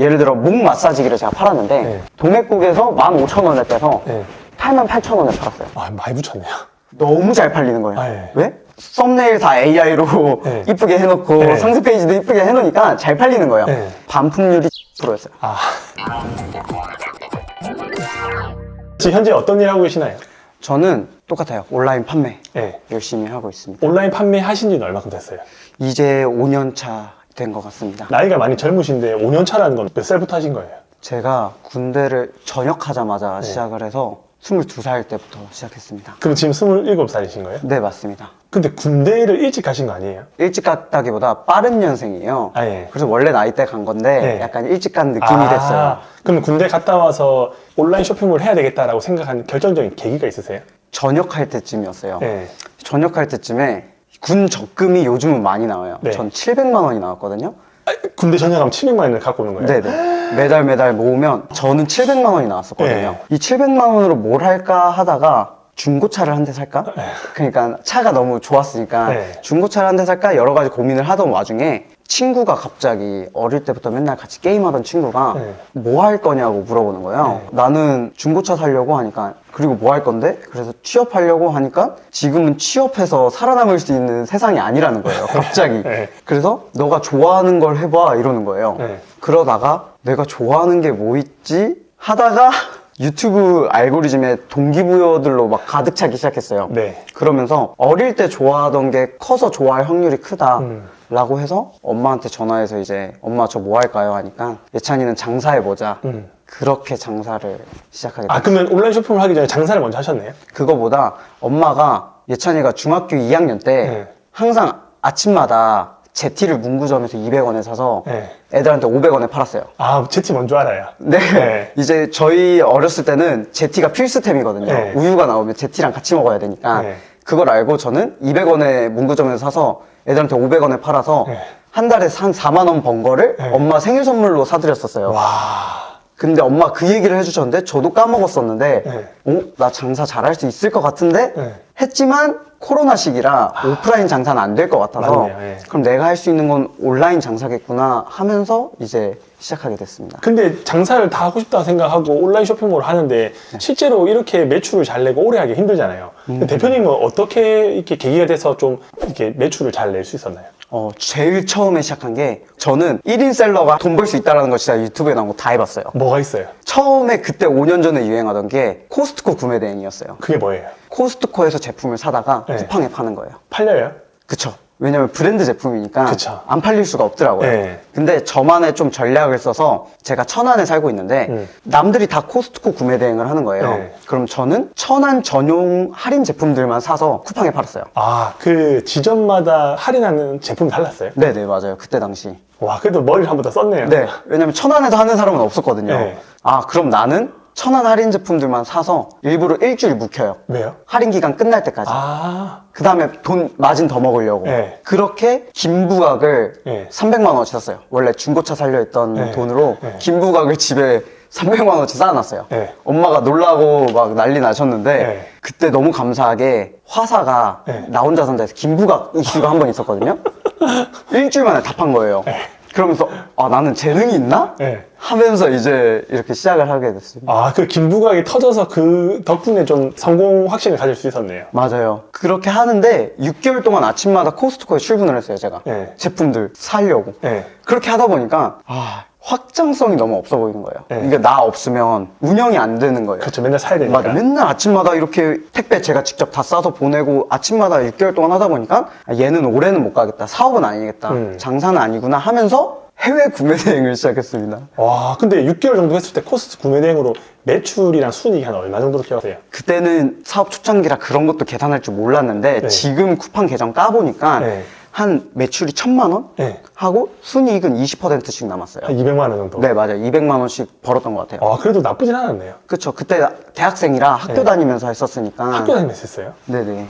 예를 들어 목 마사지기를 제가 팔았는데 네. 도매국에서 15,000원에 빼서 네. 88,000원에 팔았어요. 아, 많이 붙였네요. 너무 잘 팔리는 거예요. 아, 예. 왜? 썸네일 다 AI로 네. 이쁘게 해놓고 네. 상세 페이지도 이쁘게 해놓으니까 잘 팔리는 거예요. 네. 반품률이 10%였어요. 아. 지금 현재 어떤 일 하고 계시나요? 저는 똑같아요. 온라인 판매 네. 열심히 하고 있습니다. 온라인 판매 하신 지는 얼마큼 됐어요? 이제 5년 차 된 것 같습니다. 나이가 많이 젊으신데 5년 차라는 건 몇 살부터 하신 거예요? 제가 군대를 전역하자마자 네. 시작을 해서 22살 때부터 시작했습니다. 그럼 지금 27살이신 거예요? 네, 맞습니다. 근데 군대를 일찍 가신 거 아니에요? 일찍 갔다기보다 빠른 년생이에요. 아, 예. 그래서 원래 나이 때 간 건데 네. 약간 일찍 간 느낌이 아, 됐어요. 그럼 군대 갔다 와서 온라인 쇼핑몰 해야 되겠다라고 생각한 결정적인 계기가 있으세요? 전역할 때쯤이었어요. 네. 전역할 때쯤에 군 적금이 요즘은 많이 나와요. 네. 전 700만 원이 나왔거든요. 아, 군대 전역하면 700만 원을 갖고 오는 거예요? 네네. 매달 매달 모으면 저는 700만 원이 나왔었거든요. 네. 이 700만 원으로 뭘 할까 하다가 중고차를 한 대 살까? 그러니까 차가 너무 좋았으니까 네. 중고차를 한 대 살까 여러 가지 고민을 하던 와중에 친구가 갑자기 어릴 때부터 맨날 같이 게임하던 친구가 네. 뭐 할 거냐고 물어보는 거예요. 나는 중고차 살려고 하니까 그리고 뭐 할 건데? 그래서 취업하려고 하니까 지금은 취업해서 살아남을 수 있는 세상이 아니라는 거예요. 갑자기. 네. 그래서 너가 좋아하는 걸 해봐 이러는 거예요. 네. 그러다가 내가 좋아하는 게 뭐 있지? 하다가 유튜브 알고리즘에 동기부여들로 막 가득 차기 시작했어요. 네. 그러면서 어릴 때 좋아하던 게 커서 좋아할 확률이 크다. 음. 라고 해서 엄마한테 전화해서 이제 엄마 저 뭐 할까요? 하니까 예찬이는 장사해 보자. 음. 그렇게 장사를 시작하게 됐어요. 아, 그러면 온라인 쇼핑을 하기 전에 장사를 먼저 하셨네요? 그거보다 엄마가 예찬이가 중학교 2학년 때 네. 항상 아침마다 제티를 문구점에서 200원에 사서 네. 애들한테 500원에 팔았어요. 아, 제티 뭔 줄 알아요. 네. 네. 이제 저희 어렸을 때는 제티가 필수템이거든요. 네. 우유가 나오면 제티랑 같이 먹어야 되니까. 네. 그걸 알고 저는 200원에 문구점에서 사서 애들한테 500원에 팔아서 네. 한 달에 한 4만 원 번 거를 네. 엄마 생일 선물로 사드렸었어요. 와. 근데 엄마 그 얘기를 해주셨는데 저도 까먹었었는데 네. 어? 나 장사 잘할 수 있을 것 같은데 네. 했지만 코로나 시기라 오프라인 장사는 안 될 것 같아서 맞네요, 예. 그럼 내가 할 수 있는 건 온라인 장사겠구나 하면서 이제 시작하게 됐습니다. 근데 장사를 다 하고 싶다 생각하고 온라인 쇼핑몰을 하는데 네. 실제로 이렇게 매출을 잘 내고 오래 하기 힘들잖아요. 음. 대표님은 어떻게 이렇게 계기가 돼서 좀 이렇게 매출을 잘 낼 수 있었나요? 어, 제일 처음에 시작한 게 저는 1인 셀러가 돈 벌 수 있다는 거 진짜 유튜브에 나온 거 다 해봤어요. 뭐가 있어요? 처음에 그때 5년 전에 유행하던 게 코스트코 구매 대행이었어요. 그게 뭐예요? 코스트코에서 제품을 사다가 네. 쿠팡에 파는 거예요. 팔려요? 그쵸. 왜냐면 브랜드 제품이니까 그쵸. 안 팔릴 수가 없더라고요. 네. 근데 저만의 좀 전략을 써서 제가 천안에 살고 있는데 음. 남들이 다 코스트코 구매 대행을 하는 거예요. 네. 그럼 저는 천안 전용 할인 제품들만 사서 쿠팡에 팔았어요. 아, 그 지점마다 할인하는 제품이 달랐어요? 네네 맞아요. 그때 당시. 와, 그래도 머리를 한 번 더 썼네요. 네. 왜냐면 천안에서 하는 사람은 없었거든요. 네. 아 그럼 나는 천안 할인 제품들만 사서 일부러 일주일 묵혀요. 왜요? 할인 기간 끝날 때까지. 아, 그 다음에 돈 마진 더 먹으려고. 네. 그렇게 김부각을 네. 300만 원어치 샀어요. 원래 중고차 살려 있던 네. 돈으로 네. 김부각을 집에 300만 원어치 쌓아놨어요. 네. 엄마가 놀라고 막 난리 나셨는데 네. 그때 너무 감사하게 화사가 네. 나 혼자 산다 해서 김부각 이슈가 한 번 있었거든요. 일주일 만에 답한 거예요. 그러면서 아 나는 재능이 있나? 네. 하면서 이제 이렇게 시작을 하게 됐습니다. 아, 그 김부각이 터져서 그 덕분에 좀 성공 확신을 가질 수 있었네요. 맞아요. 그렇게 하는데 6개월 동안 아침마다 코스트코에 출근을 했어요, 제가. 네. 제품들 사려고. 네. 그렇게 하다 보니까 아, 확장성이 너무 없어 보이는 거예요. 네. 이게 나 없으면 운영이 안 되는 거예요. 그렇죠. 맨날 사야 되니까. 맞아. 맨날 아침마다 이렇게 택배 제가 직접 다 싸서 보내고 아침마다 6개월 동안 하다 보니까 아, 얘는 올해는 못 가겠다. 사업은 아니겠다. 음. 장사는 아니구나 하면서 해외 구매 대행을 시작했습니다. 와, 근데 6개월 정도 했을 때 코스트 구매 대행으로 매출이랑 순이익이 한 얼마 정도로 기억하세요? 그때는 사업 초창기라 그런 것도 계산할 줄 몰랐는데 네. 지금 쿠팡 계정 까보니까 네. 한 매출이 천만 원 네. 하고 순이익은 20%씩 남았어요. 한 200만 원 정도. 네 맞아요. 200만 원씩 벌었던 것 같아요. 아, 그래도 나쁘진 않았네요. 그쵸. 그때 대학생이라 학교 네. 다니면서 했었으니까. 학교 다니면서 했어요. 네네.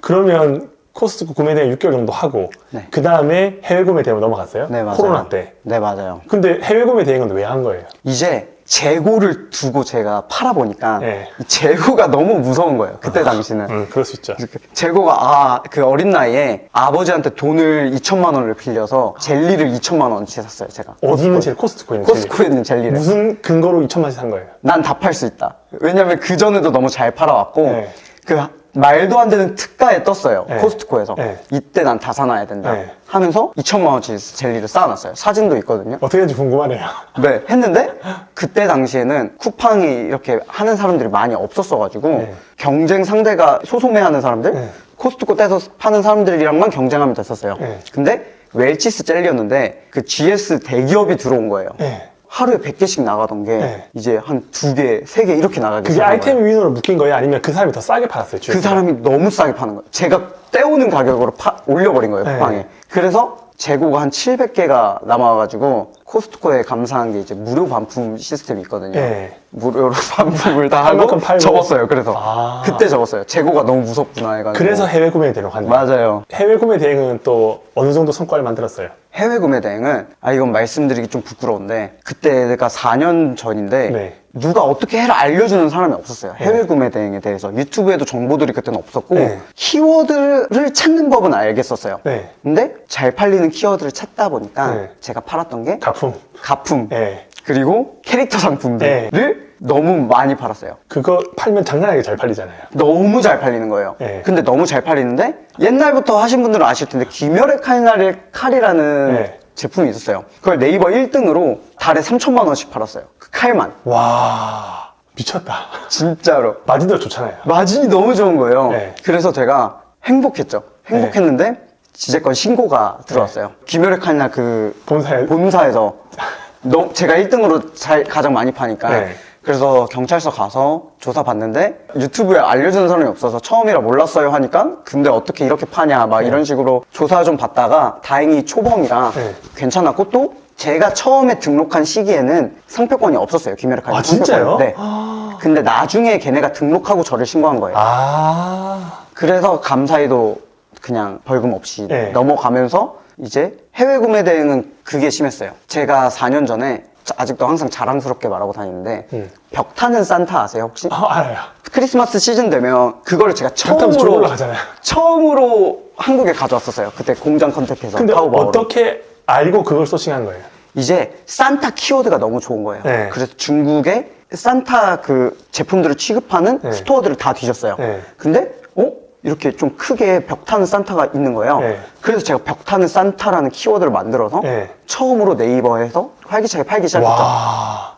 그러면 코스트코 구매 대행 6개월 정도 하고 네. 그 다음에 해외 구매 대행으로 넘어갔어요? 네 맞아요. 코로나 때. 네 맞아요. 근데 해외 구매 대행은 왜 한 거예요? 이제 재고를 두고 제가 팔아보니까 네. 이 재고가 너무 무서운 거예요. 그때 당시는. 음, 그럴 수 있죠. 그 재고가 아 그 어린 나이에 아버지한테 돈을 2천만 원을 빌려서 젤리를 2천만 원치 샀어요 제가 어디 있는 젤리? 코스트코에 있는 젤리. 코스코에 있는 젤리를 무슨 근거로 2천만씩 산 거예요? 난 다 팔 수 있다 왜냐면 그 전에도 너무 잘 팔아왔고 네. 그 말도 안 되는 특가에 떴어요 네. 코스트코에서 네. 이때 난 다 사놔야 된다 네. 하면서 2천만 원치 젤리를 쌓아놨어요 사진도 있거든요 어떻게 될지 궁금하네요. 네, 했는데 그때 당시에는 쿠팡이 이렇게 하는 사람들이 많이 없었어가지고 네. 경쟁 상대가 소소매하는 사람들, 네. 코스트코 떼서 파는 사람들이랑만 경쟁하면 됐었어요. 네. 근데 웰치스 젤리였는데 그 GS 대기업이 들어온 거예요. 네. 하루에 100개씩 나가던 게 네. 이제 한 두 개, 세 개 이렇게 나가기 그게 시작한 아이템 거예요. 위인으로 묶인 거예요? 아니면 그 사람이 더 싸게 팔았어요? 그 가? 사람이 너무 싸게 파는 거예요. 제가 떼오는 가격으로 파- 올려버린 거예요, 네. 쿠팡에. 그래서 재고가 한 700개가 남아가지고 코스트코에 감사한 게 이제 무료 반품 시스템이 있거든요. 네. 무료로 반품을 다할 하고 만큼 팔고. 접었어요. 그래서 아. 그때 접었어요. 재고가 너무 무섭구나 해가지고. 그래서 해외 구매 대행 갔네요. 맞아요. 해외 구매 대행은 또 어느 정도 성과를 만들었어요? 해외 구매 대행은 아 이건 말씀드리기 좀 부끄러운데 그때가 4년 전인데 네. 누가 어떻게 해라 알려주는 사람이 없었어요. 해외 구매 대행에 대해서 유튜브에도 정보들이 그때는 없었고 네. 키워드를 찾는 법은 알겠었어요. 네. 근데 잘 팔리는 키워드를 찾다 보니까 네. 제가 팔았던 게 가품. 가품 네. 그리고 캐릭터 상품들을 너무 많이 팔았어요. 그거 팔면 장난하게 잘 팔리잖아요. 너무 잘 팔리는 거예요. 네. 근데 너무 잘 팔리는데 옛날부터 하신 분들은 아실 텐데 귀멸의 칼날의 칼이라는 네. 제품이 있었어요. 그걸 네이버 1등으로 달에 3천만 원씩 팔았어요. 그 칼만. 와 미쳤다. 진짜로. 마진도 좋잖아요. 마진이 너무 좋은 거예요. 네. 그래서 제가 행복했죠. 행복했는데 지재권 신고가 들어왔어요. 귀멸의 칼날 그 본사에 본사에서 너, 제가 1등으로 잘, 가장 많이 파니까 네. 그래서 경찰서 가서 조사 받는데 유튜브에 알려주는 사람이 없어서 처음이라 몰랐어요 하니까 근데 어떻게 이렇게 파냐 막 이런 식으로 조사 좀 받다가 다행히 초범이라 네. 괜찮았고 또 제가 처음에 등록한 시기에는 상표권이 없었어요 김혜를 아, 진짜요? 네. 근데 나중에 걔네가 등록하고 저를 신고한 거예요. 아 그래서 감사히도 그냥 벌금 없이 네. 넘어가면서 이제 해외 구매 대행은 그게 심했어요. 제가 4년 전에 자- 아직도 항상 자랑스럽게 말하고 다니는데 음. 벽 타는 산타 아세요 혹시? 아, 알아요. 크리스마스 시즌 되면 그거를 제가 벽타면 쭉 처음으로 올라가잖아요. 처음으로 한국에 가져왔었어요. 그때 공장 컨택해서 근데 타오바오로. 어떻게 알고 그걸 소싱한 거예요? 이제 산타 키워드가 너무 좋은 거예요. 네. 그래서 중국에 산타 그 제품들을 취급하는 네. 스토어들을 다 뒤졌어요. 네. 근데 어? 이렇게 좀 크게 벽 타는 산타가 있는 거예요. 네. 그래서 제가 벽 타는 산타라는 키워드를 만들어서 네. 처음으로 네이버에서 활기차게 팔기 시작했죠. 와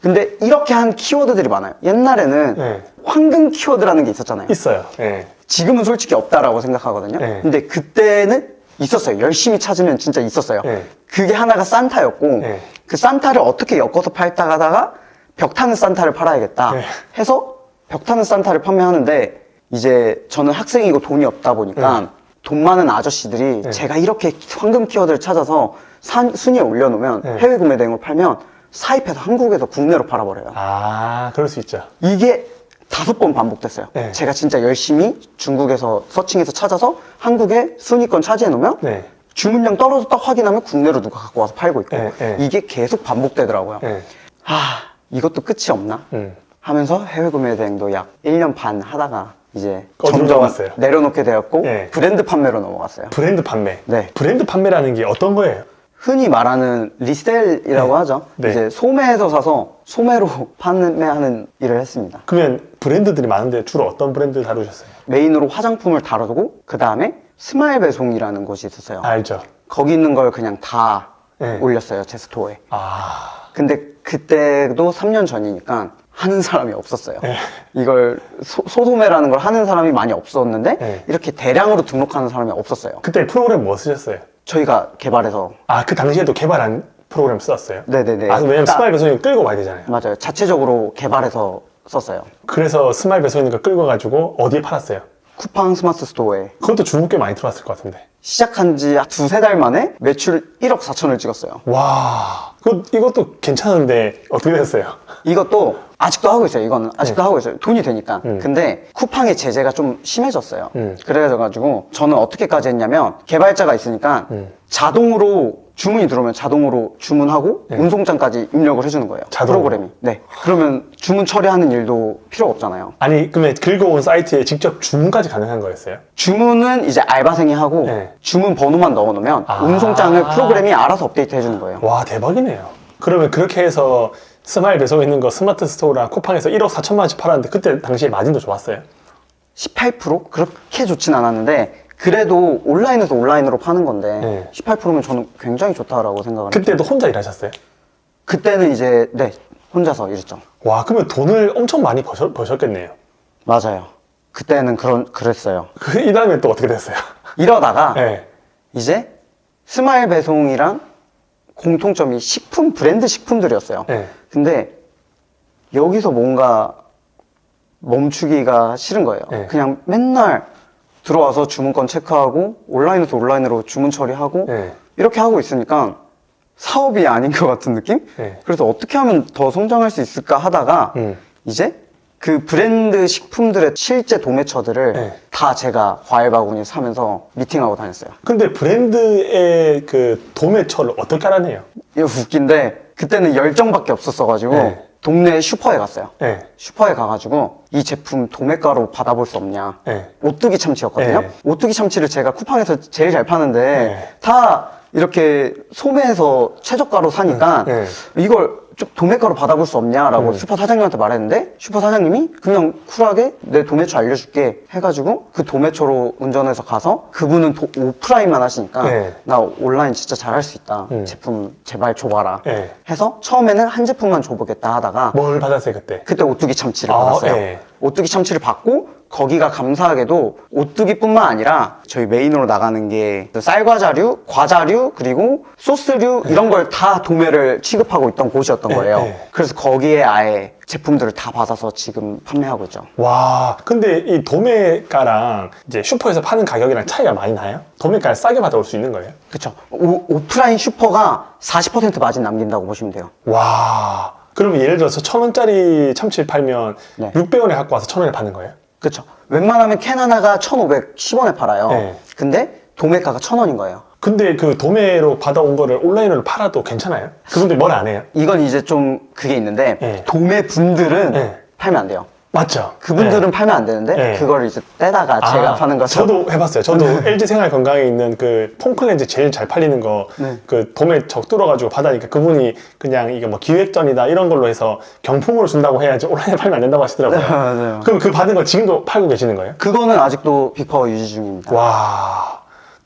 근데 이렇게 한 키워드들이 많아요. 옛날에는 네. 황금 키워드라는 게 있었잖아요. 있어요. 네. 지금은 솔직히 없다라고 생각하거든요. 네. 근데 그때는 있었어요. 열심히 찾으면 진짜 있었어요. 네. 그게 하나가 산타였고 네. 그 산타를 어떻게 엮어서 팔다 가다가 벽 타는 산타를 팔아야겠다 네. 해서 벽 타는 산타를 판매하는데 이제 저는 학생이고 돈이 없다 보니까 네. 돈 많은 아저씨들이 네. 제가 이렇게 황금 키워드를 찾아서 산- 순위에 올려놓으면 네. 해외 구매 대행을 팔면 사입해서 한국에서 국내로 팔아버려요. 아 그럴 수 있죠. 이게 다섯 번 반복됐어요. 네. 제가 진짜 열심히 중국에서 서칭해서 찾아서 한국에 순위권 차지해 놓으면 네. 주문량 떨어졌다 확인하면 국내로 누가 갖고 와서 팔고 있고 네, 네. 이게 계속 반복되더라고요. 네. 아 이것도 끝이 없나 음. 하면서 해외 구매 대행도 약 1년 반 하다가 이제 어디로 점점 넘어갔어요? 내려놓게 되었고 네. 브랜드 판매로 넘어갔어요. 브랜드 판매. 네. 브랜드 판매라는 게 어떤 거예요? 흔히 말하는 리셀이라고 네. 하죠. 네. 이제 소매에서 사서 소매로 판매하는 일을 했습니다. 그러면 브랜드들이 많은데 주로 어떤 브랜드 다루셨어요? 메인으로 화장품을 다루고 그 다음에 스마일 배송이라는 곳이 있었어요. 알죠. 거기 있는 걸 그냥 다 네. 올렸어요 제 스토어에. 아 근데 그때도 3년 전이니까 하는 사람이 없었어요. 네. 이걸 소, 소매라는 걸 하는 사람이 많이 없었는데 네. 이렇게 대량으로 등록하는 사람이 없었어요. 그때 프로그램 뭐 쓰셨어요? 저희가 개발해서 아 그 당시에도 개발한 프로그램 썼어요? 네네네. 아 왜냐면 딱- 스마일 배송이 끌고 와야 되잖아요. 맞아요. 자체적으로 개발해서 썼어요. 그래서 스마일 배송이니까 끌고 가지고 어디에 팔았어요? 쿠팡 스마트 스토어에 그것도 중국 꽤 많이 들어왔을 것 같은데. 시작한 지 두세 달 만에 매출 1억 4천을 찍었어요. 와, 그 이것도 괜찮은데 어떻게 됐어요? 이것도 아직도 하고 있어요. 이거는 아직도 네. 하고 있어요. 돈이 되니까. 음. 근데 쿠팡의 제재가 좀 심해졌어요. 음. 그래가지고 저는 어떻게까지 했냐면 개발자가 있으니까 음. 자동으로 주문이 들어오면 자동으로 주문하고 네. 운송장까지 입력을 해주는 거예요. 자동으로? 프로그램이. 네. 그러면 주문 처리하는 일도 필요 없잖아요. 아니 그러면 긁어온 사이트에 직접 주문까지 가능한 거였어요? 주문은 이제 알바생이 하고 네. 주문 번호만 넣어놓으면 아. 운송장을 프로그램이 알아서 업데이트 해주는 거예요. 와 대박이네요. 그러면 그렇게 해서 스마일 배송에 있는 거 스마트 스토어랑 쿠팡에서 1억 4천만 원씩 팔았는데 그때 당시에 마진도 좋았어요? 18% 그렇게 좋진 않았는데 그래도 온라인에서 온라인으로 파는 건데 네. 18%면 저는 굉장히 좋다라고 생각을 해요. 그때도 혼자 일하셨어요? 그때는 이제 네 혼자서 일했죠. 와 그러면 돈을 엄청 많이 버셨, 버셨겠네요. 맞아요. 그때는 그런 그랬어요. 그 이 다음에 또 어떻게 됐어요? 이러다가 네. 이제 스마일 배송이랑 공통점이 식품 브랜드 식품들이었어요. 네. 근데 여기서 뭔가 멈추기가 싫은 거예요. 네. 그냥 맨날 들어와서 주문권 체크하고 온라인에서 온라인으로 주문 처리하고 네. 이렇게 하고 있으니까 사업이 아닌 것 같은 느낌? 네. 그래서 어떻게 하면 더 성장할 수 있을까 하다가 음. 이제 그 브랜드 식품들의 실제 도매처들을 네. 다 제가 과일 바구니 사면서 미팅하고 다녔어요. 근데 브랜드의 그 도매처를 어떻게 알아내요? 이거 웃긴데 그때는 열정밖에 없었어가지고 네. 동네 슈퍼에 갔어요. 네. 슈퍼에 가가지고 이 제품 도매가로 받아볼 수 없냐. 네. 오뚜기 참치였거든요. 네. 오뚜기 참치를 제가 쿠팡에서 제일 잘 파는데 네. 다 이렇게 소매에서 최저가로 사니까 네. 이걸 좀 도매가로 받아볼 수 없냐라고 음. 슈퍼 사장님한테 말했는데 슈퍼 사장님이 그냥 쿨하게 내 도매처 알려줄게 해가지고 그 도매처로 운전해서 가서 그분은 도- 오프라인만 하시니까 네. 나 온라인 진짜 잘할 수 있다 음. 제품 제발 줘봐라 네. 해서 처음에는 한 제품만 줘보겠다 하다가 뭘 받았어요 그때? 그때 오뚜기 참치를 아, 받았어요. 예. 오뚜기 참치를 받고 거기가 감사하게도 오뚜기뿐만 아니라 저희 메인으로 나가는 게 쌀과자류, 과자류, 그리고 소스류 이런 걸 다 도매를 취급하고 있던 곳이었던 예, 거예요. 예. 그래서 거기에 아예 제품들을 다 받아서 지금 판매하고 있죠. 와, 근데 이 도매가랑 이제 슈퍼에서 파는 가격이랑 차이가 많이 나요? 도매가를 싸게 받아올 수 있는 거예요? 그쵸. 오, 오프라인 슈퍼가 40% 마진 남긴다고 보시면 돼요. 와, 그러면 예를 들어서 천 원짜리 참치를 팔면 네. 600원에 갖고 와서 천 원에 파는 거예요? 그쵸. 웬만하면 캔 하나가 1,510원에 팔아요. 네. 근데 도매가가 1,000원인 거예요. 근데 그 도매로 받아온 거를 온라인으로 팔아도 괜찮아요? 그분들 뭘 안 해요? 이건 이제 좀 그게 있는데 네. 도매 분들은 네. 팔면 안 돼요. 맞죠? 그분들은 네. 팔면 안 되는데 네. 그걸 이제 떼다가 제가 아, 파는 거죠. 저도 해봤어요. 저도 LG 생활 건강에 있는 그 폼클렌즈 제일 잘 팔리는 거, 네. 그 도매 적 뚫어가지고 받아니까 그분이 그냥 이게 뭐 기획전이다 이런 걸로 해서 경품으로 준다고 해야지 온라인에 팔면 안 된다고 하시더라고요. 네, 맞아요. 그럼 그 받은 거 지금도 팔고 계시는 거예요? 그거는 아직도 빅파워 유지 중입니다. 와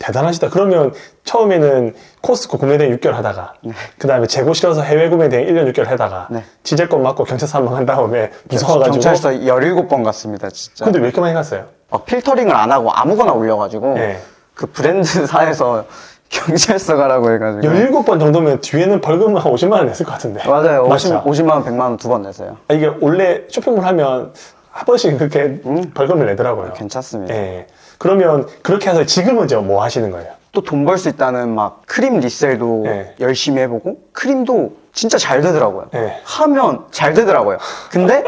대단하시다. 그러면 처음에는 코스코 구매대행 6개월 하다가 그 다음에 재고 실어서 해외 구매대행 1년 6개월 하다가 네. 지재권 맞고 경찰서 한 번 한 다음에 무서워가지고 경찰서 17번 갔습니다, 진짜. 근데 왜 이렇게 많이 갔어요? 막 필터링을 안 하고 아무거나 올려가지고 네. 그 브랜드사에서 경찰서 가라고 해가지고 17번 정도면 뒤에는 벌금을 한 50만 원 냈을 것 같은데 맞아요. 50, 맞죠? 50만 원, 100만 원 두 번 냈어요. 아, 이게 원래 쇼핑몰 하면 한 번씩 그렇게 벌금을 내더라고요. 괜찮습니다. 예. 그러면 그렇게 해서 지금은 이제 뭐 하시는 거예요? 또 돈 벌 수 있다는 막 크림 리셀도 네. 열심히 해보고 크림도 진짜 잘 되더라고요. 네. 하면 잘 되더라고요. 근데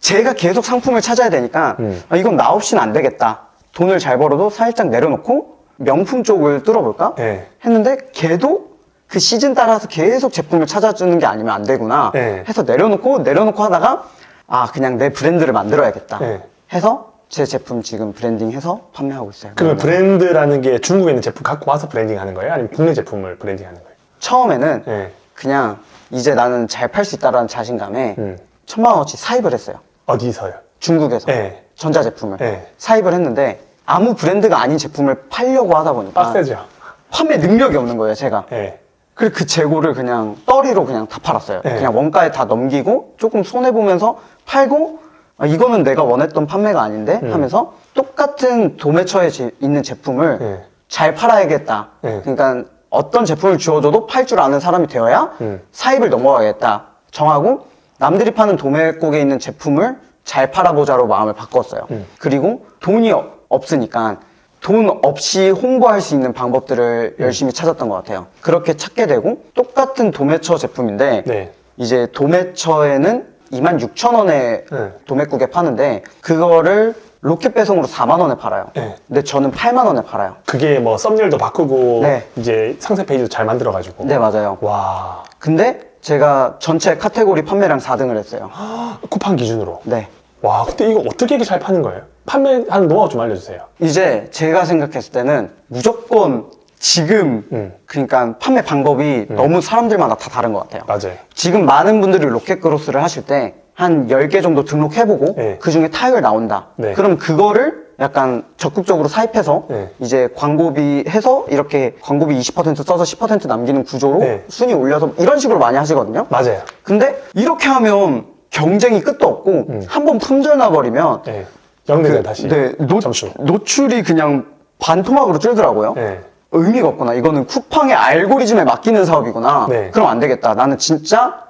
제가 계속 상품을 찾아야 되니까 음. 아, 이건 나 없이는 안 되겠다. 돈을 잘 벌어도 살짝 내려놓고 명품 쪽을 뚫어볼까? 네. 했는데 걔도 그 시즌 따라서 계속 제품을 찾아주는 게 아니면 안 되구나 네. 해서 내려놓고 내려놓고 하다가 아 그냥 내 브랜드를 만들어야겠다 네. 해서 제 제품 지금 브랜딩해서 판매하고 있어요. 그러면 브랜드라는 게 중국에 있는 제품 갖고 와서 브랜딩 하는 거예요? 아니면 국내 제품을 브랜딩 하는 거예요? 처음에는 예. 그냥 이제 나는 잘 팔 수 있다라는 자신감에 음. 천만 원어치 사입을 했어요. 어디서요? 중국에서 네. 전자제품을 네. 사입을 했는데 아무 브랜드가 아닌 제품을 팔려고 하다 보니까 빡세죠? 판매 능력이 없는 거예요, 제가. 예. 그래서 그 재고를 그냥 떨이로 그냥 다 팔았어요. 네. 그냥 원가에 다 넘기고 조금 손해 보면서 팔고 아, 이거는 내가 원했던 판매가 아닌데 음. 하면서 똑같은 도매처에 제- 있는 제품을 네. 잘 팔아야겠다. 네. 그러니까 어떤 제품을 주어줘도 팔 줄 아는 사람이 되어야 음. 사입을 넘어가겠다 정하고 남들이 파는 도매국에 있는 제품을 잘 팔아보자로 마음을 바꿨어요. 음. 그리고 돈이 어- 없으니까 돈 없이 홍보할 수 있는 방법들을 음. 열심히 찾았던 것 같아요. 그렇게 찾게 되고 똑같은 도매처 제품인데 네. 이제 도매처에는 26,000원에 네. 도매국에 파는데 그거를 로켓 배송으로 4만 원에 팔아요. 네. 근데 저는 8만 원에 팔아요. 그게 뭐 썸네일도 바꾸고 네. 이제 상세 페이지도 잘 만들어가지고. 네, 맞아요. 와 근데 제가 전체 카테고리 판매량 4등을 했어요. 쿠팡 기준으로. 네. 와 근데 이거 어떻게 이렇게 잘 파는 거예요? 판매하는 노하우 좀 알려주세요. 이제 제가 생각했을 때는 무조건 지금 음. 그러니까 판매 방법이 너무 사람들마다 다 다른 것 같아요. 맞아요. 지금 많은 분들이 로켓 크로스를 하실 때 한 10개 정도 등록해보고 네. 그 중에 타율 나온다. 네. 그럼 그거를 약간 적극적으로 사입해서 네. 이제 광고비 해서 이렇게 광고비 20% 써서 10% 남기는 구조로 네. 순위 올려서 이런 식으로 많이 하시거든요. 맞아요. 근데 이렇게 하면 경쟁이 끝도 없고 음. 한번 품절 나 버리면 네. 영대전 그- 다시. 네, 노, 점수. 노출이 그냥 반토막으로 줄더라고요. 네. 의미가 없구나. 이거는 쿠팡의 알고리즘에 맡기는 사업이구나. 네. 그럼 안 되겠다. 나는 진짜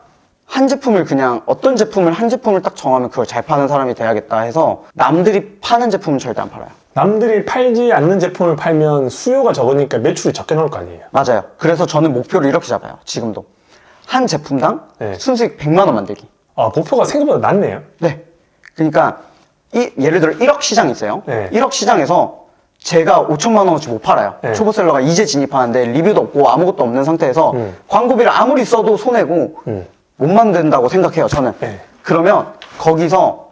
한 제품을 그냥 어떤 제품을 한 제품을 딱 정하면 그걸 잘 파는 사람이 돼야겠다 해서 남들이 파는 제품은 절대 안 팔아요. 남들이 팔지 않는 제품을 팔면 수요가 적으니까 매출이 적게 나올 거 아니에요. 맞아요. 그래서 저는 목표를 이렇게 잡아요. 지금도. 한 제품당 네. 순수익 100만 원 만들기. 아 목표가 생각보다 낮네요. 네. 그러니까 이 예를 들어 1억 시장 있어요. 네. 1억 시장에서 제가 5천만 원어치 못 팔아요. 네. 초보셀러가 이제 진입하는데 리뷰도 없고 아무것도 없는 상태에서 음. 광고비를 아무리 써도 손해고 음. 못 만든다고 생각해요. 저는. 네. 그러면 거기서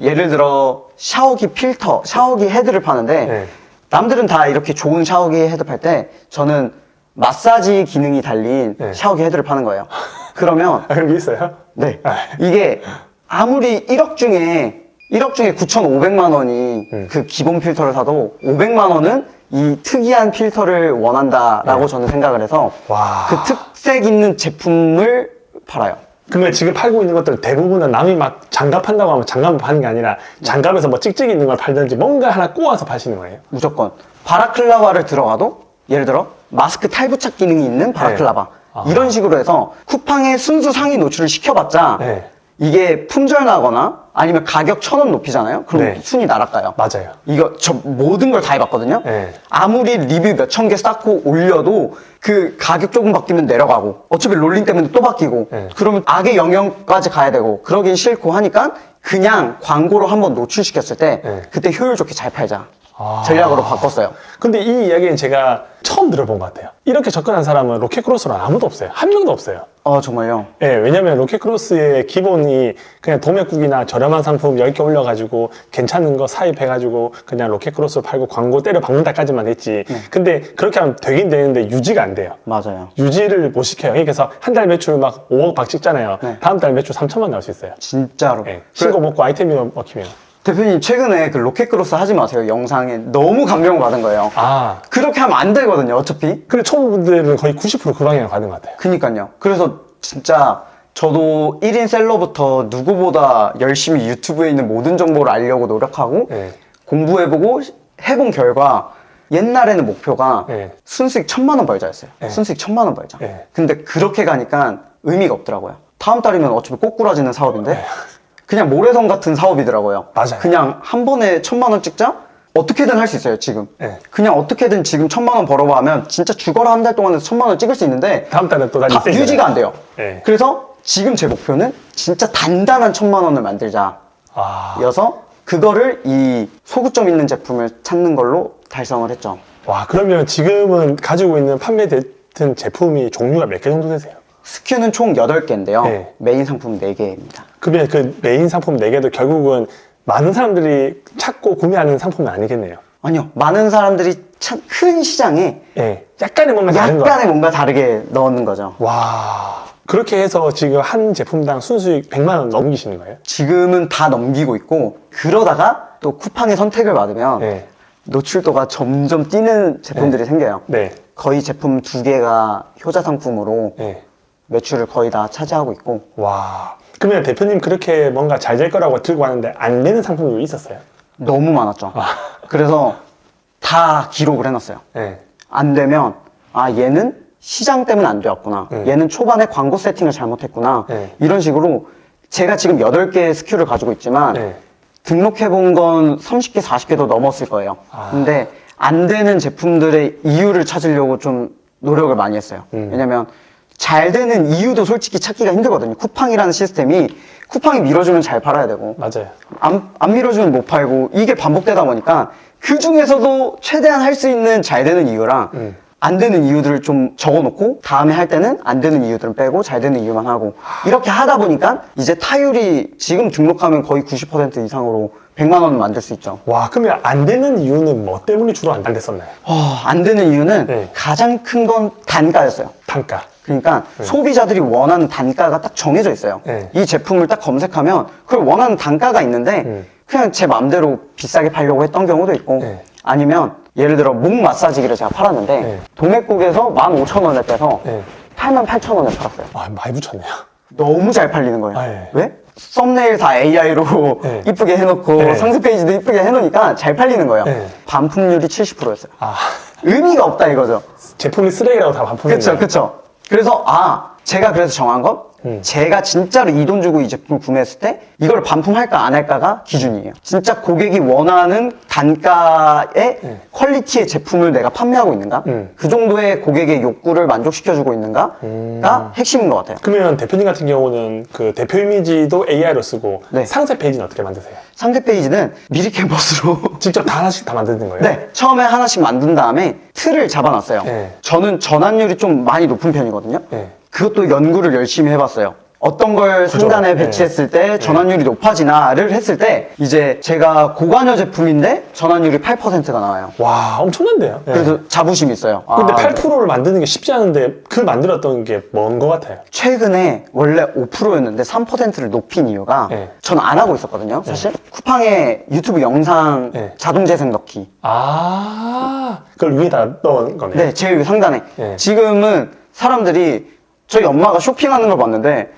예를 들어 샤워기 필터, 샤워기 헤드를 파는데 네. 남들은 다 이렇게 좋은 샤워기 헤드 팔 때 저는 마사지 기능이 달린 네. 샤워기 헤드를 파는 거예요. 그러면 아 그런 게 있어요? 네. 아. 이게 아무리 1억 중에 1억 중에 9,500만 원이 음. 그 기본 필터를 사도 500만 원은 이 특이한 필터를 원한다라고 네. 저는 생각을 해서 와. 그 특색 있는 제품을 팔아요. 그러면 지금 팔고 있는 것들 대부분은 남이 막 장갑 판다고 하면 장갑을 파는 게 아니라 장갑에서 뭐 찍찍이 있는 걸 팔든지 뭔가 하나 꼬아서 파시는 거예요. 무조건 바라클라바를 들어가도 예를 들어 마스크 탈부착 기능이 있는 바라클라바 네. 아. 이런 식으로 해서 쿠팡의 순수 상위 노출을 시켜봤자 네. 이게 품절 나거나 아니면 가격 천 원 높이잖아요. 그럼 네. 순위 날아가요. 맞아요. 이거 저 모든 걸 다 해봤거든요. 네. 아무리 리뷰 몇 천 개 쌓고 올려도 그 가격 조금 바뀌면 내려가고 어차피 롤링 때문에 또 바뀌고 네. 그러면 악의 영역까지 가야 되고 그러긴 싫고 하니까 그냥 광고로 한번 노출시켰을 때 네. 그때 효율 좋게 잘 팔자 아. 전략으로 바꿨어요. 근데 이 이야기는 제가 처음 들어본 것 같아요. 이렇게 접근한 사람은 로켓크로스는 아무도 없어요. 한 명도 없어요. 어 정말요. 예, 왜냐면 로켓크로스의 기본이 그냥 도매국이나 저렴한 상품 10개 올려가지고 괜찮은 거 사입해가지고 그냥 로켓크로스 팔고 광고 때려 박는다까지만 했지. 네. 근데 그렇게 하면 되긴 되는데 유지가 안 돼요. 맞아요. 유지를 못 시켜요. 그래서 한 달 매출 막 5억 박 찍잖아요. 네. 다음 달 매출 3천만 나올 수 있어요. 진짜로. 예, 신고 먹고 아이템이 먹히면. 대표님 최근에 그 로켓크로스 하지 마세요 영상에 너무 감명을 받은 거예요. 아. 그렇게 하면 안 되거든요 어차피. 근데 초보분들은 거의 90%그 방향으로 가는 것 같아요. 그니까요. 그래서 진짜 저도 1인 셀러부터 누구보다 열심히 유튜브에 있는 모든 정보를 알려고 노력하고 네. 공부해보고 해본 결과 옛날에는 목표가 네. 순수익 천만 원 벌자였어요. 네. 순수익 천만 원 벌자. 네. 근데 그렇게 가니까 의미가 없더라고요. 다음 달이면 어차피 꼬꾸라지는 사업인데 그냥 모래성 같은 사업이더라고요. 네. 맞아요. 그냥 한 번에 천만 원 찍자? 어떻게든 할 수 있어요, 지금. 네. 그냥 어떻게든 지금 천만 원 벌어봐 하면 진짜 죽어라 한 달 동안에 천만 원 찍을 수 있는데 다음 달에 또 다시 다 유지가 안 돼요. 네. 그래서 지금 제 목표는 진짜 단단한 천만 원을 만들자. 아. 여서 그거를 이 소구점 있는 제품을 찾는 걸로 달성을 했죠. 와, 그러면 지금은 가지고 있는 판매된 제품이 종류가 몇 개 정도 되세요? 스큐는 총 8개인데요. 네. 메인 상품 4개입니다. 그러면 그 메인 상품 4개도 결국은 많은 사람들이 찾고 구매하는 상품은 아니겠네요. 아니요. 많은 사람들이 참 큰 시장에 예. 약간의 뭔가 다른 거. 약간의 뭔가 다르게 넣는 거죠. 와. 그렇게 해서 지금 한 제품당 순수익 100만 원 넘기시는 거예요? 지금은 다 넘기고 있고 그러다가 또 쿠팡의 선택을 받으면 네. 노출도가 점점 뛰는 제품들이 생겨요. 네. 거의 제품 두 개가 효자 상품으로 네. 매출을 거의 다 차지하고 있고 와. 그러면 대표님 그렇게 뭔가 잘 될 거라고 들고 왔는데 안 되는 상품도 있었어요? 너무 많았죠. 아. 그래서 다 기록을 해놨어요. 네. 안 되면 아 얘는 시장 때문에 안 되었구나. 네. 얘는 초반에 광고 세팅을 잘못했구나. 네. 이런 식으로 제가 지금 8개의 스큐를 가지고 있지만 네. 등록해 본 건 30개, 40개도 넘었을 거예요. 아. 근데 안 되는 제품들의 이유를 찾으려고 좀 노력을 많이 했어요. 음. 왜냐면 잘 되는 이유도 솔직히 찾기가 힘들거든요. 쿠팡이라는 시스템이 쿠팡이 밀어주면 잘 팔아야 되고 맞아요. 안, 안 밀어주면 못 팔고 이게 반복되다 보니까 그 중에서도 최대한 할 수 있는 잘 되는 이유랑 음. 안 되는 이유들을 좀 적어놓고 다음에 할 때는 안 되는 이유들은 빼고 잘 되는 이유만 하고 이렇게 하다 보니까 이제 타율이 지금 등록하면 거의 90% 이상으로 100만 원을 만들 수 있죠. 와, 그러면 안 되는 이유는 뭐 때문에 주로 안 됐었나요? 어, 안 되는 이유는 네. 가장 큰 건 단가였어요. 단가. 그러니까 소비자들이 원하는 단가가 딱 정해져 있어요. 네. 이 제품을 딱 검색하면 그걸 원하는 단가가 있는데 음. 그냥 제 마음대로 비싸게 팔려고 했던 경우도 있고 네. 아니면 예를 들어 목 마사지기를 제가 팔았는데 네. 도매국에서 15,000원에 빼서 네. 88,000원에 팔았어요. 아, 많이 붙였네요. 너무 잘 팔리는 거예요. 아, 예. 왜? 썸네일 다 AI로 네. 이쁘게 해놓고 네. 상세 페이지도 이쁘게 해놓으니까 잘 팔리는 거예요. 네. 반품률이 70%였어요. 아, 의미가 없다 이거죠. 제품이 쓰레기라고 다 반품인 그쵸. 그쵸. 그래서, 아, 제가 그래서 정한 건, 음. 제가 진짜로 이 돈 주고 이 제품을 구매했을 때, 이걸 반품할까 안 할까가 기준이에요. 진짜 고객이 원하는 단가의 음. 퀄리티의 제품을 내가 판매하고 있는가? 음. 그 정도의 고객의 욕구를 만족시켜주고 있는가가 음. 핵심인 것 같아요. 그러면 대표님 같은 경우는 그 대표 이미지도 AI로 쓰고 네. 상세 페이지는 어떻게 만드세요? 상대 페이지는 미리 캔버스로 직접 다 하나씩 다 만드는 거예요? 네, 처음에 하나씩 만든 다음에 틀을 잡아놨어요. 네. 저는 전환율이 좀 많이 높은 편이거든요. 네. 그것도 연구를 열심히 해봤어요. 어떤 걸 상단에 네. 배치했을 때 전환율이 높아지나를 했을 때 이제 제가 고관여 제품인데 전환율이 8%가 나와요. 와, 엄청난데요? 네. 그래서 자부심이 있어요. 근데 아, 8%를 만드는 게 쉽지 않은데 그 만들었던 게뭔것 같아요? 최근에 원래 5%였는데 3%를 높인 이유가 네. 저는 안 하고 있었거든요. 사실 쿠팡에 유튜브 영상 네. 자동 재생 넣기 아, 그걸 위에다 넣은 거네요? 네, 제일 상단에. 네. 지금은 사람들이 저희 엄마가 쇼핑하는 걸 봤는데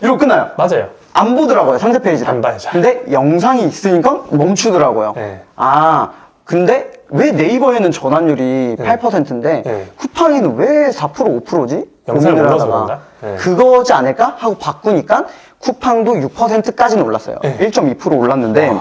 이러고 끝나요. 맞아요. 안 보더라고요, 상세 페이지를. 안 봐요, 잘. 근데 영상이 있으니까 멈추더라고요. 네. 아, 근데 왜 네이버에는 전환율이 8%인데 네. 쿠팡에는 왜 4% 5%지? 영상을 못 넣어서 그런가? 네. 그거지 않을까? 하고 바꾸니까 쿠팡도 6%까지는 올랐어요. 네. 1.2% 올랐는데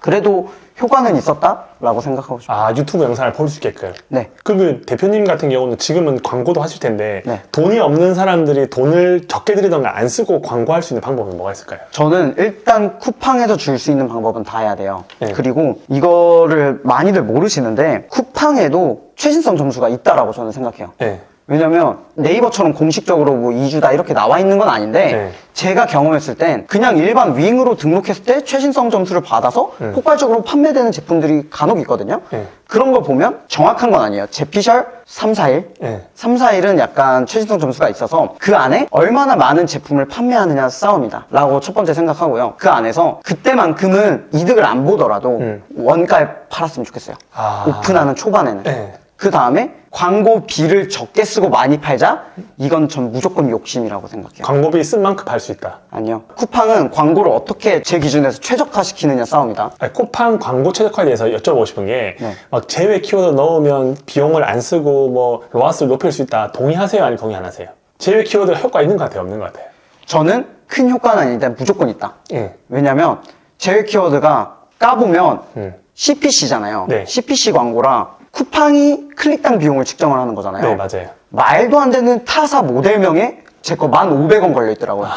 그래도 효과는 있었다라고 생각하고 싶어요. 아, 유튜브 영상을 볼 수 있게끔. 네. 그러면 대표님 같은 경우는 지금은 광고도 하실 텐데 네. 돈이 없는 사람들이 돈을 적게 들이던가 안 쓰고 광고할 수 있는 방법은 뭐가 있을까요? 저는 일단 쿠팡에서 줄 수 있는 방법은 다 해야 돼요. 네. 그리고 이거를 많이들 모르시는데 쿠팡에도 최신성 점수가 있다라고 저는 생각해요. 네. 왜냐면 네이버처럼 공식적으로 뭐 2주다 이렇게 나와 있는 건 아닌데 네. 제가 경험했을 땐 그냥 일반 윙으로 등록했을 때 최신성 점수를 받아서 음. 폭발적으로 판매되는 제품들이 간혹 있거든요. 네. 그런 걸 보면 정확한 건 아니에요. 제피셜 3, 4일 네. 3, 4일은 약간 최신성 점수가 있어서 그 안에 얼마나 많은 제품을 판매하느냐 싸움이다 라고 첫 번째 생각하고요. 그 안에서 그때만큼은 이득을 안 보더라도 음. 원가에 팔았으면 좋겠어요. 아. 오픈하는 초반에는. 네. 그 다음에 광고비를 적게 쓰고 많이 팔자? 이건 전 무조건 욕심이라고 생각해요. 광고비 쓴 만큼 팔수 있다. 아니요. 쿠팡은 광고를 어떻게 제 기준에서 최적화시키느냐 싸움이다. 아니, 쿠팡 광고 최적화에 대해서 여쭤보고 싶은 게, 네. 막 제외 키워드 넣으면 비용을 안 쓰고 뭐 로아스를 높일 수 있다. 동의하세요? 아니면 동의 안 하세요? 제외 키워드가 효과 있는 것 같아요? 없는 것 같아요? 저는 큰 효과는 아닌데 무조건 있다. 예. 왜냐면 제휴 키워드가 까보면 음. CPC잖아요. 네. CPC 광고라 쿠팡이 클릭당 비용을 측정을 하는 거잖아요. 네, 맞아요. 말도 안 되는 타사 모델명에 제 거 1,500원 걸려 있더라고요.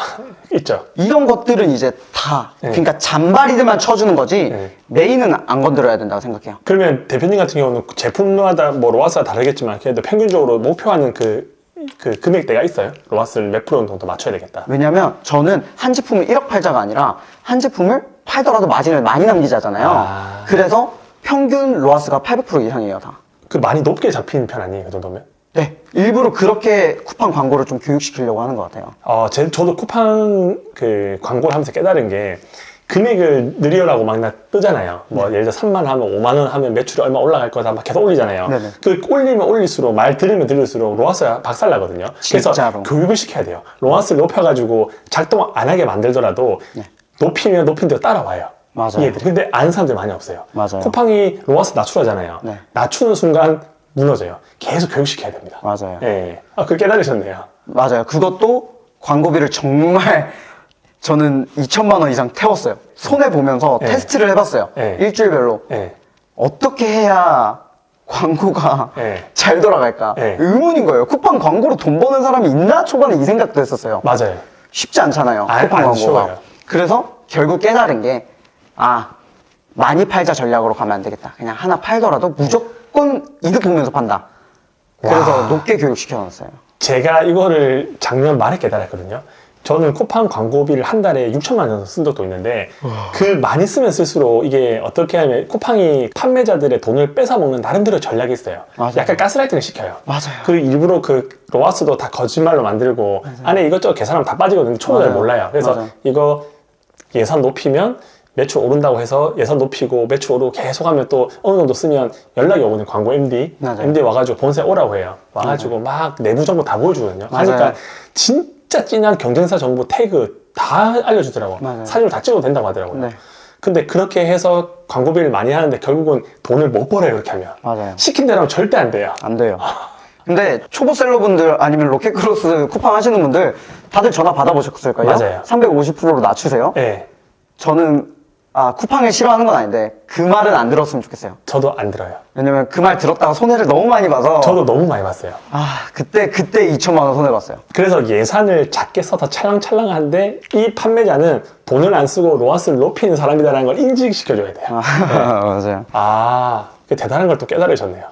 있죠. 이런 것들은 이제 다 네. 그러니까 잔바리들만 쳐주는 거지 네. 메인은 안 건드려야 된다고 생각해요. 그러면 대표님 같은 경우는 제품마다 뭐 로아스가 다르겠지만 그래도 평균적으로 목표하는 그, 그 금액대가 있어요? 로아스를 몇 프로 정도 맞춰야 되겠다. 왜냐면 저는 한 제품을 1억 팔자가 아니라 한 제품을 팔더라도 마진을 많이 남기자잖아요. 아. 그래서 평균 로아스가 800% 이상이에요, 다. 그 많이 높게 잡힌 편 아니에요? 그 정도면? 네. 일부러 그렇게 쿠팡 광고를 좀 교육시키려고 하는 것 같아요. 어, 제, 저도 쿠팡 그 광고를 하면서 깨달은 게 금액을 늘려라고 막 나 뜨잖아요. 뭐 예를 들어 3만 원 하면 5만 원 하면 매출이 얼마 올라갈 거다 막 계속 올리잖아요. 네네. 그 올리면 올릴수록 말 들으면 들을수록 로아스가 박살나거든요. 그래서 진짜로. 교육을 시켜야 돼요. 로아스를 높여가지고 작동 안 하게 만들더라도 높이면 높인 대로 따라와요. 네. 맞아요. 이 애들이. 근데 아는 사람들이 많이 없어요. 맞아요. 쿠팡이 로아스 낮추라잖아요. 네. 낮추는 순간 무너져요. 계속 교육시켜야 됩니다. 맞아요. 예, 예. 아, 그 깨달으셨네요. 맞아요. 그것도 광고비를 정말 저는 2천만 원 이상 태웠어요. 손해 보면서 네. 테스트를 해봤어요. 네. 일주일별로. 예. 어떻게 해야 광고가 네. 잘 돌아갈까? 네. 의문인 거예요. 쿠팡 광고로 돈 버는 사람이 있나? 초반에 이 생각도 했었어요. 맞아요. 쉽지 않잖아요. 아, 쿠팡 안 광고가. 쉬워요. 그래서 결국 깨달은 게, 아, 많이 팔자 전략으로 가면 안 되겠다. 그냥 하나 팔더라도 무조건 이득 보면서 판다. 그래서 와. 높게 교육시켜 놨어요. 제가 이거를 작년 말에 깨달았거든요. 저는 쿠팡 광고비를 한 달에 6천만 원 정도 쓴 적도 있는데 그 많이 쓰면 쓸수록 이게 어떻게 하면 쿠팡이 판매자들의 돈을 뺏어 먹는 나름대로 전략이 있어요. 맞아요. 약간 가스라이팅을 시켜요. 맞아요. 그 일부러 그 로아스도 다 거짓말로 만들고 안에 이것저것 계산하면 다 빠지거든요. 초보 잘 맞아요. 몰라요. 그래서 맞아요. 이거 예산 높이면 매출 오른다고 해서 예산 높이고 매출 오르고 계속 하면 또 어느 정도 쓰면 연락이 오거든요. 광고 MD. 맞아요. MD 와가지고 본사에 오라고 해요. 와가지고 막 내부 정보 다 보여주거든요. 맞아요. 하니까 진짜 진한 경쟁사 정보 태그 다 알려주더라고. 맞아요. 사진을 다 찍어도 된다고 하더라고요. 네. 근데 그렇게 해서 광고비를 많이 하는데 결국은 돈을 못 벌어요. 그렇게 하면. 맞아요. 시킨 대로 하면 절대 안 돼요. 안 돼요. 근데 초보셀러분들 아니면 로켓크로스 쿠팡 하시는 분들 다들 전화 받아보셨을 거예요. 맞아요. 350%로 낮추세요. 네. 저는 아 쿠팡을 싫어하는 건 아닌데 그 말은 안 들었으면 좋겠어요. 저도 안 들어요. 왜냐면 그 말 들었다가 손해를 너무 많이 봐서 저도 너무 많이 봤어요. 아 그때 그때 2천만 원 손해 봤어요. 그래서 예산을 작게 써서 찰랑찰랑한데 이 판매자는 돈을 안 쓰고 로아스를 높이는 사람이다라는 걸 인지시켜줘야 돼요. 아, 맞아요. 아, 그 대단한 걸 또 깨달으셨네요.